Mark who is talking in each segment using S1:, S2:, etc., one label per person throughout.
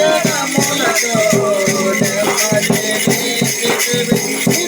S1: Thank you.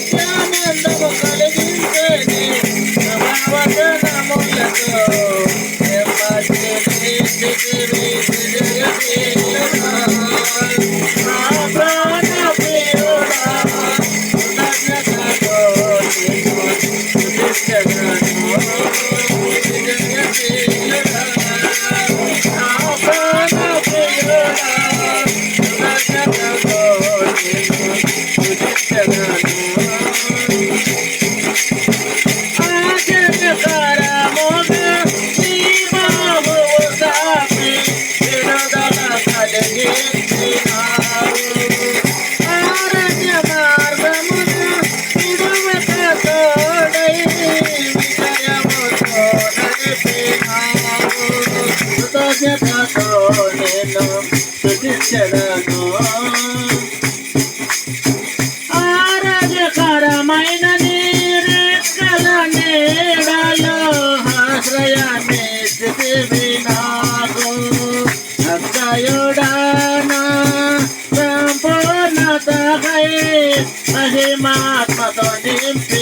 S1: కృష్ణతో నేను శుద్ధించదను ఆరాధకరమైన నీరెక్కల నీడలో ఆశ్రయాన్ని స్థితి నాకు అత్తయుడానా సంపూర్ణతకై మహిమాత్మతో నింపి